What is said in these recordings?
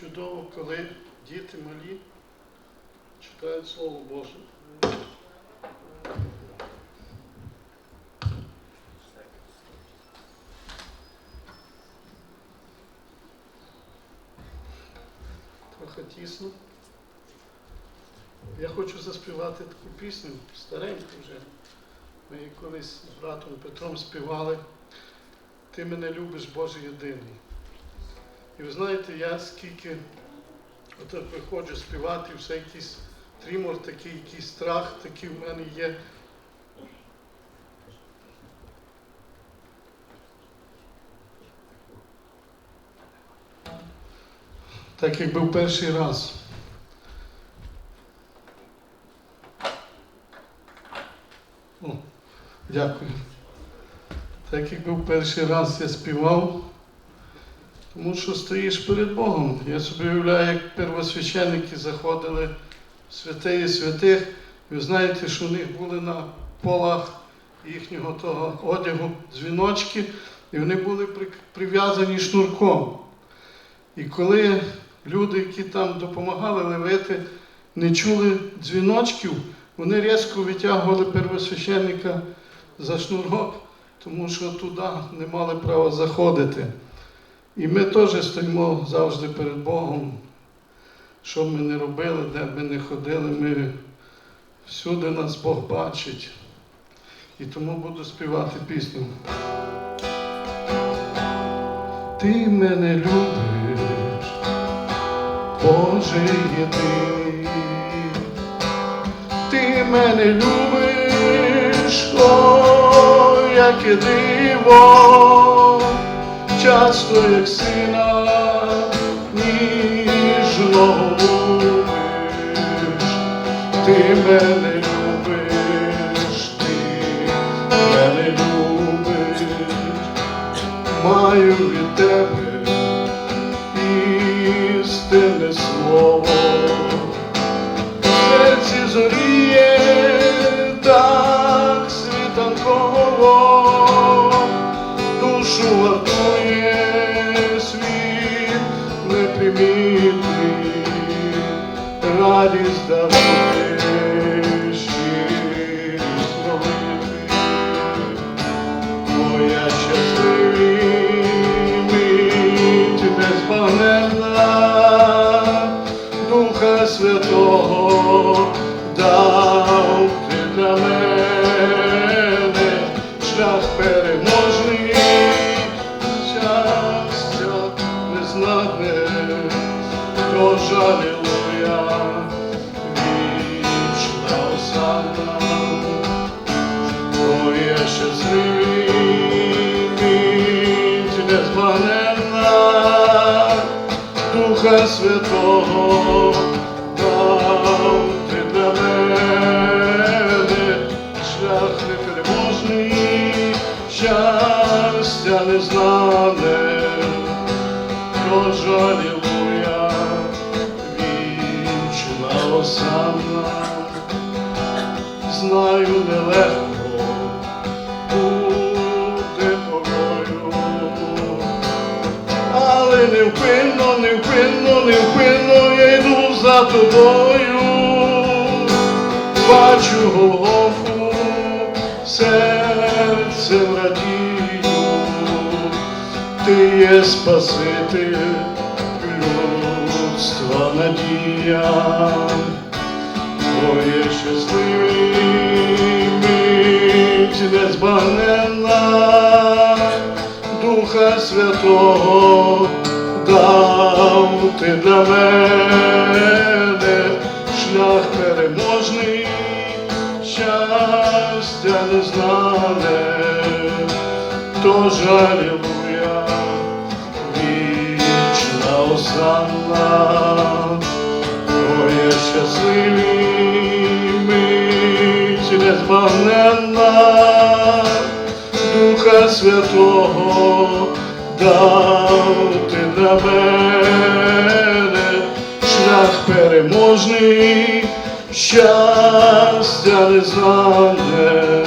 Чудово, коли діти малі читають Слово Боже. Трохи тісно. Я хочу заспівати таку пісню, стареньку вже. Ми її колись з братом Петром співали. Ти мене любиш, Боже єдиний. І ви знаєте, я скільки отак виходжу співати, все якийсь трімор, такий якийсь страх, такий в мене є. Так як був перший раз. О, дякую. Так як був перший раз я співав, тому що стоїш перед Богом. Я собі уявляю, як первосвященники заходили в святиї святих, ви знаєте, що у них були на полах їхнього того одягу дзвіночки, і вони були прив'язані шнурком. І коли люди, які там допомагали левити, не чули дзвіночків, вони різко витягували первосвященника за шнурок, тому що туди не мали права заходити. І ми теж стоїмо завжди перед Богом. Що б ми не робили, де б ми не ходили, ми всюди нас Бог бачить. І тому буду співати пісню. Ти мене любиш, Боже єдиний. Ти мене любиш, о, яке диво, часто як сина ніжного любиш, ти мене любиш, ти мене любиш, маю від тебе істинне слово. Серці зоріє так світанково, душу вартує світ непримітний, радість дарує щирість молитви. Моя щасливі мить Духа Святого дав ти мене шлях непереможний, щастя незнане, тож алілуя, вічна знаю нелегко. Бути тобою, але невпинно, невпинно, невпинно я йду за тобою, бачу Голгофу, серцем радію, ти є Спаситель людства надія. Моє щасливий мить незбагненна, Духа Святого дав ти для мене шлях переможний, щастя незнане, тож алілуя, вічна осанна. Моє щасливий мить незбагненна, Духа Святого дав ти для мене. Шлях переможний, щастя незнане,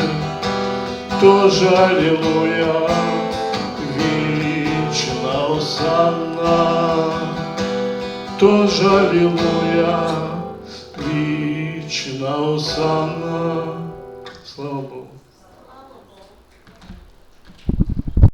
Тож алілуя, вічна осанна, тож алілуя, вічна осанна. slow